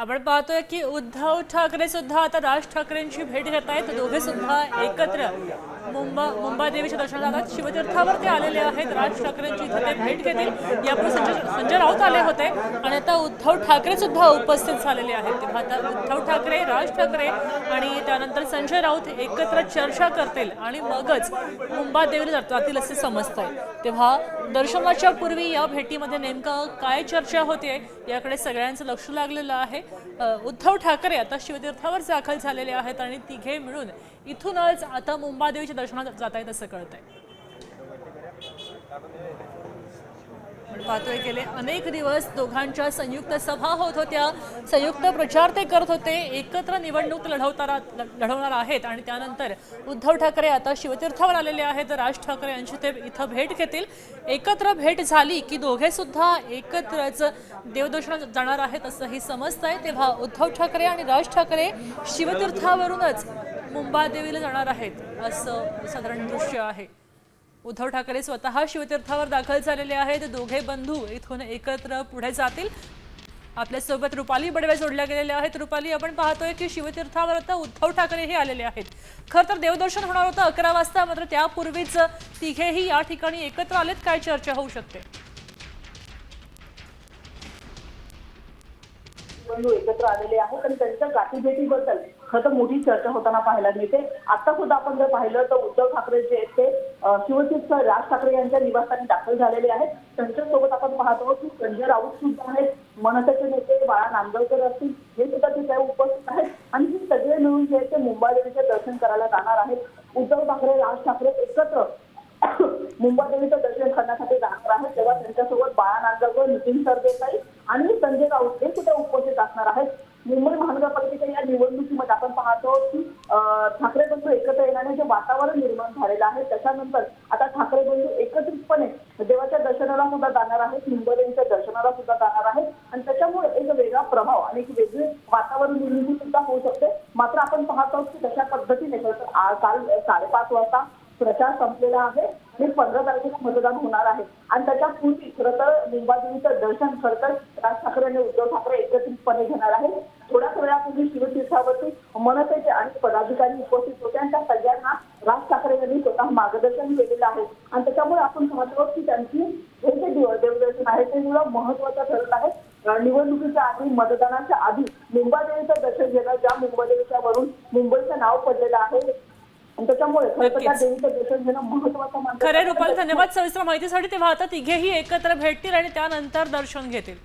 आपण पाहतोय की उद्धव ठाकरे सुद्धा आता राज ठाकरेंची भेट घेत आहेत. दोघे सुद्धा एकत्र मुंबा मुंबादेवीच्या दर्शनाला शिवतीर्थावर ते आलेले आहेत राज ठाकरेंची इथं ते भेट घेतील. यापूर्वी संजय संजय राऊत आले होते आणि आता उद्धव ठाकरे सुद्धा उपस्थित झालेले आहेत. तेव्हा आता उद्धव ठाकरे राज ठाकरे आणि त्यानंतर संजय राऊत एकत्र चर्चा करतील आणि मगच मुंबादेवीला जातील असे समजतंय. तेव्हा दर्शनाच्या पूर्वी या भेटीमध्ये नेमकं काय चर्चा होते याकडे सगळ्यांचं लक्ष लागलेलं आहे. उद्धव ठाकरे आता शिवतीर्थावर दाखल झालेले आहेत आणि तिघे मिळून इथूनच आता मुंबादेवीच्या दर्शनात जात आहेत असं आहे आपण पाहतोय गेले अनेक दिवस दोघांच्या संयुक्त सभा होत होत्या. संयुक्त प्रचार ते करत होते. एकत्र निवडणूक लढवताना लढवणार आहेत आणि त्यानंतर उद्धव ठाकरे आता शिवतीर्थावर आलेले आहेत. राज ठाकरे यांची ते इथं भेट घेतील. एकत्र भेट झाली की दोघे सुद्धा एकत्रच देवदर्शनात जाणार आहेत असंही आहे तेव्हा उद्धव ठाकरे आणि राज ठाकरे शिवतीर्थावरूनच मुंबादेवीला जाणार आहेत असं साधारण दृश्य आहे. उद्धव ठाकरे स्वतः शिवतीर्थावर दाखल झालेले आहेत. दोघे बंधू इथून एकत्र पुढे जातील. आपल्यासोबत रुपाली बडवे जोडल्या गेलेल्या आहेत. रुपाली आपण पाहतोय की शिवतीर्थावर आता उद्धव ठाकरेही आलेले आहेत. खर तर देवदर्शन होणार होतं अकरा वाजता मात्र त्यापूर्वीच तिघेही या ठिकाणी एकत्र आलेत. काय चर्चा होऊ शकते? बंधू एकत्र आलेले आहेत आणि त्यांच्या गाठीभेटीबद्दल खरं तर मोठी चर्चा होताना पाहायला मिळते. आता सुद्धा आपण जर पाहिलं तर उद्धव ठाकरे जे आहेत ते शिवसेना राज ठाकरे यांच्या निवासस्थानी दाखल झालेले आहेत. त्यांच्यासोबत आपण पाहतो की संजय राऊत सुद्धा आहेत. मनसेचे नेते बाळा नांदवकर असतील. हे सुद्धा तिथे उपस्थित आहेत. आणि हे सगळे मिळून जे आहेत ते मुंबादेवीचे दर्शन करायला जाणार आहेत. उद्धव ठाकरे राज ठाकरे एकत्र मुंबादेवीचं दर्शन करण्यासाठी जाणार आहेत. तेव्हा त्यांच्यासोबत बाळा नांदवकर नितीन सरदेसाई आणि संजय राऊत हे सुद्धा उपस्थित असणार आहेत? मुंबई महानगरपालिकेच्या या निवडणुकीमध्ये आपण पाहतो की ठाकरे बंधू एकत्र येण्याने जे वातावरण निर्माण झालेलं आहे त्याच्यानंतर आता ठाकरे बंधू एकत्रितपणे देवाच्या दर्शनाला सुद्धा जाणार आहेत मुंबईच्या दर्शनाला सुद्धा जाणार आहेत. आणि त्याच्यामुळे एक वेगळा प्रभाव आणि एक वेगळे वातावरण निर्मिती सुद्धा होऊ शकते. मात्र आपण पाहतो की तशा पद्धतीने तर काल साडेपाच वाजता प्रचार संपलेला आहे. हे पंधरा तारखेला मतदान होणार आहे. आणि त्याच्या पूर्वी खरं तर मुंबादेवीचं दर्शन खरं तर राज ठाकरे आणि उद्धव ठाकरे एकत्रितपणे घेणार आहेत. थोड्याच वेळापूर्वी शिवतीर्थावरती मनसेचे आणि पदाधिकारी उपस्थित होते आणि त्या सगळ्यांना राज ठाकरे यांनी स्वतः मार्गदर्शन केलेलं आहे. आणि त्याच्यामुळे आपण समजलो की त्यांची हे जे देवदर्शन आहे ते मुलं महत्वाचं ठरत आहे. निवडणुकीच्या आधी मतदानाच्या आधी मुंबादेवीचं दर्शन घेणं ज्या मुंबादेवीच्या वरून मुंबईचं नाव पडलेलं आहे आणि त्याच्यामुळे खरं. देवीचं दर्शन घेणं महत्वाचं. रुपाली धन्यवाद सविस्तर माहितीसाठी तेव्हा आता तिघेही एकत्र भेटतील आणि त्यानंतर दर्शन घेतील